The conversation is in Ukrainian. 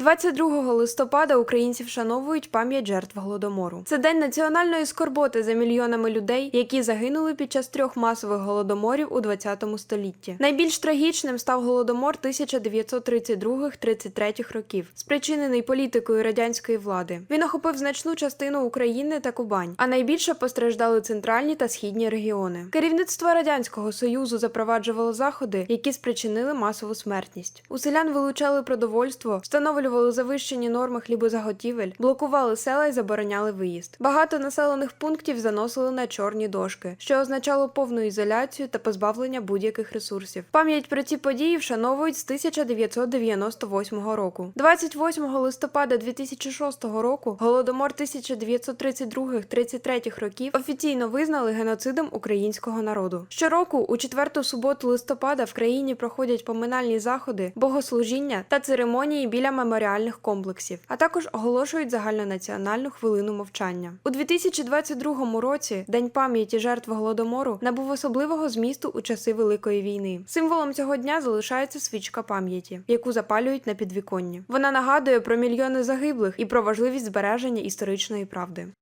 22 листопада українці вшановують пам'ять жертв голодомору. Це день національної скорботи за мільйонами людей, які загинули під час трьох масових голодоморів у 20 столітті. Найбільш трагічним став голодомор 1932-33 років, спричинений політикою радянської влади. Він охопив значну частину України та Кубань, а найбільше постраждали центральні та східні регіони. Керівництво радянського союзу запроваджувало заходи, які спричинили масову смертність. У селян вилучали продовольство, встановлювали завищені норми хлібозаготівель, блокували села і забороняли виїзд. Багато населених пунктів заносили на чорні дошки, що означало повну ізоляцію та позбавлення будь-яких ресурсів. Пам'ять про ці події вшановують з 1998 року. 28 листопада 2006 року голодомор 1932-33 років офіційно визнали геноцидом українського народу. Щороку у четверту суботу листопада в країні проходять поминальні заходи, богослужіння та церемонії біля меморіальних комплексів, а також оголошують загальнонаціональну хвилину мовчання. У 2022 році День пам'яті жертв голодомору набув особливого змісту у часи Великої війни. Символом цього дня залишається свічка пам'яті, яку запалюють на підвіконні. Вона нагадує про мільйони загиблих і про важливість збереження історичної правди.